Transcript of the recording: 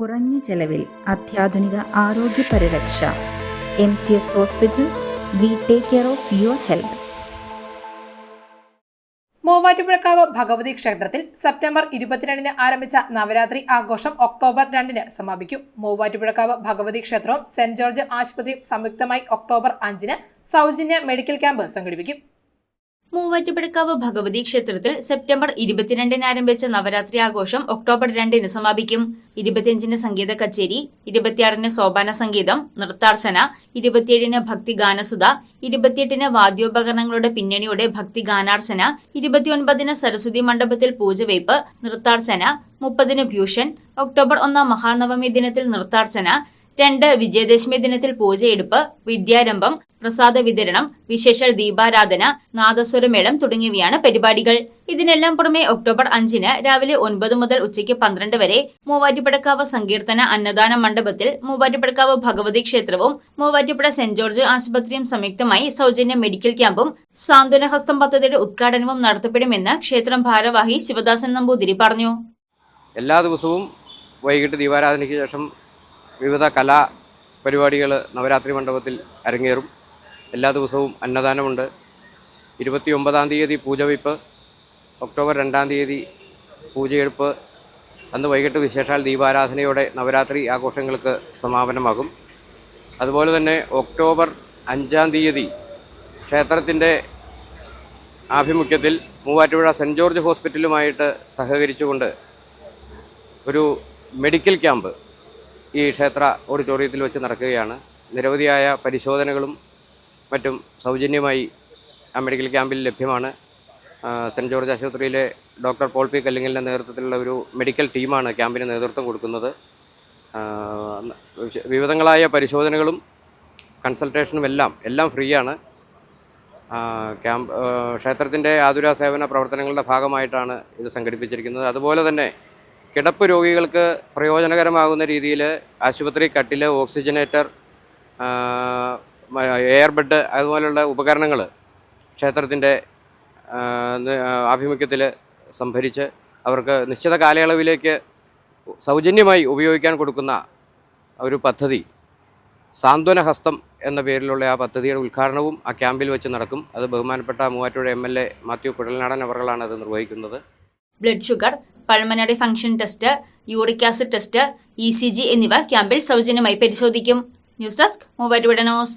കുറഞ്ഞ ചെലവിൽ അത്യാധുനിക ആരോഗ്യ പരിരക്ഷ. M C S hospital we take care of your health. മൂവാറ്റുപുഴക്കാവ് Bhagavathi ക്ഷേത്രത്തിൽ സെപ്റ്റംബർ ഇരുപത്തിരണ്ടിന് ആരംഭിച്ച നവരാത്രി ആഘോഷം ഒക്ടോബർ രണ്ടിന് സമാപിക്കും. മൂവാറ്റുപുഴക്കാവ് ഭഗവതി ക്ഷേത്രവും സെന്റ് ജോർജ് ആശുപത്രിയും സംയുക്തമായി ഒക്ടോബർ അഞ്ചിന് സൗജന്യ മെഡിക്കൽ ക്യാമ്പ് സംഘടിപ്പിക്കും. മൂവാറ്റുപുഴക്കാവ് ഭഗവതി ക്ഷേത്രത്തിൽ സെപ്റ്റംബർ ഇരുപത്തിരണ്ടിന് ആരംഭിച്ച നവരാത്രി ആഘോഷം ഒക്ടോബർ രണ്ടിന് സമാപിക്കും. ഇരുപത്തിയഞ്ചിന് സംഗീത കച്ചേരി ഇരുപത്തിയാറിന് സോപാന സംഗീതം നൃത്താർച്ചന ഇരുപത്തിയേഴിന് ഭക്തി ഗാനസുധ ഇരുപത്തിയെട്ടിന് വാദ്യോപകരണങ്ങളുടെ പിന്നണിയുടെ ഭക്തി ഗാനാർച്ചന ഇരുപത്തിയൊൻപതിന് സരസ്വതി മണ്ഡപത്തിൽ പൂജവയ്പ് നൃത്താർച്ചന മുപ്പതിന് ഭ്യൂഷൻ ഒക്ടോബർ ഒന്നാം മഹാനവമി ദിനത്തിൽ നൃത്താർച്ചന രണ്ട് വിജയദശമി ദിനത്തിൽ പൂജയെടുപ്പ് വിദ്യാരംഭം പ്രസാദ വിതരണം വിശേഷ ദീപാരാധന നാദസ്വരമേളം തുടങ്ങിയവയാണ് പരിപാടികൾ. ഇതിനെല്ലാം പുറമെ ഒക്ടോബർ അഞ്ചിന് രാവിലെ ഒൻപത് മുതൽ ഉച്ചയ്ക്ക് പന്ത്രണ്ട് വരെ മൂവാറ്റുപുഴക്കാവ് സങ്കീർത്തന അന്നദാന മണ്ഡപത്തിൽ മൂവാറ്റുപുഴക്കാവ് ഭഗവതി ക്ഷേത്രവും മൂവാറ്റുപുഴ സെന്റ് ജോർജ് ആശുപത്രിയും സംയുക്തമായി സൗജന്യ മെഡിക്കൽ ക്യാമ്പും സാന്ത്വനഹസ്തം പദ്ധതിയുടെ ഉദ്ഘാടനവും നടത്തപ്പെടുമെന്ന് ക്ഷേത്രം ഭാരവാഹി ശിവദാസൻ നമ്പൂതിരി പറഞ്ഞു. എല്ലാ ദിവസവും വൈകിട്ട് ദീപാരാധനയ്ക്ക് ശേഷം വിവിധ കലാ പരിപാടികൾ നവരാത്രി മണ്ഡപത്തിൽ അരങ്ങേറും. എല്ലാ ദിവസവും അന്നദാനമുണ്ട്. ഇരുപത്തി ഒമ്പതാം തീയതി പൂജവയ്പ് ഒക്ടോബർ രണ്ടാം തീയതി പൂജയെടുപ്പ് അന്ന് വൈകിട്ട് വിശേഷാൽ ദീപാരാധനയോടെ നവരാത്രി ആഘോഷങ്ങൾക്ക് സമാപനമാകും. അതുപോലെ തന്നെ ഒക്ടോബർ അഞ്ചാം തീയതി ക്ഷേത്രത്തിന്റെ ആഭിമുഖ്യത്തിൽ മൂവാറ്റുപുഴ സെന്റ് ജോർജ് ഹോസ്പിറ്റലുമായിട്ട് സഹകരിച്ചുകൊണ്ട് ഒരു മെഡിക്കൽ ക്യാമ്പ് ഈ ക്ഷേത്ര ഓഡിറ്റോറിയത്തിൽ വെച്ച് നടക്കുകയാണ്. നിരവധിയായ പരിശോധനകളും മറ്റും സൗജന്യമായി ആ മെഡിക്കൽ ക്യാമ്പിൽ ലഭ്യമാണ്. സെന്റ് ജോർജ് ആശുപത്രിയിലെ ഡോക്ടർ പോൾ പി കല്ലിങ്ങലിന്റെ നേതൃത്വത്തിലുള്ള ഒരു മെഡിക്കൽ ടീമാണ് ക്യാമ്പിന് നേതൃത്വം കൊടുക്കുന്നത്. വിവിധങ്ങളായ പരിശോധനകളും കൺസൾട്ടേഷനും എല്ലാം എല്ലാം ഫ്രീ ആണ് ക്യാമ്പ് ക്ഷേത്രത്തിന്റെ ആതുര സേവന പ്രവർത്തനങ്ങളുടെ ഭാഗമായിട്ടാണ് ഇത് സംഘടിപ്പിച്ചിരിക്കുന്നത്. അതുപോലെ തന്നെ കിടപ്പ് രോഗികൾക്ക് പ്രയോജനകരമാകുന്ന രീതിയിൽ ആശുപത്രി കട്ടിൽ ഓക്സിജനേറ്റർ എയർ ബെഡ് അതുപോലെയുള്ള ഉപകരണങ്ങൾ ക്ഷേത്രത്തിന്റെ ആഭിമുഖ്യത്തിൽ സംഭരിച്ച് അവർക്ക് നിശ്ചിത കാലയളവിലേക്ക് സൗജന്യമായി ഉപയോഗിക്കാൻ കൊടുക്കുന്ന ഒരു പദ്ധതി സാന്ത്വന ഹസ്തം എന്ന പേരിലുള്ള ആ പദ്ധതിയുടെ ഉദ്ഘാടനവും ആ ക്യാമ്പിൽ വെച്ച് നടക്കും. അത് ബഹുമാനപ്പെട്ട Muvattupuzha M L A Mathew Kuzhalnadan അവർകളാണ് അത് നിർവഹിക്കുന്നത്. Blood sugar pulmonary function test uric acid test E C G എന്നിവ ക്യാമ്പിൽ സൗജന്യമായി പരിശോധിക്കും. News desk Muvattupuzha news.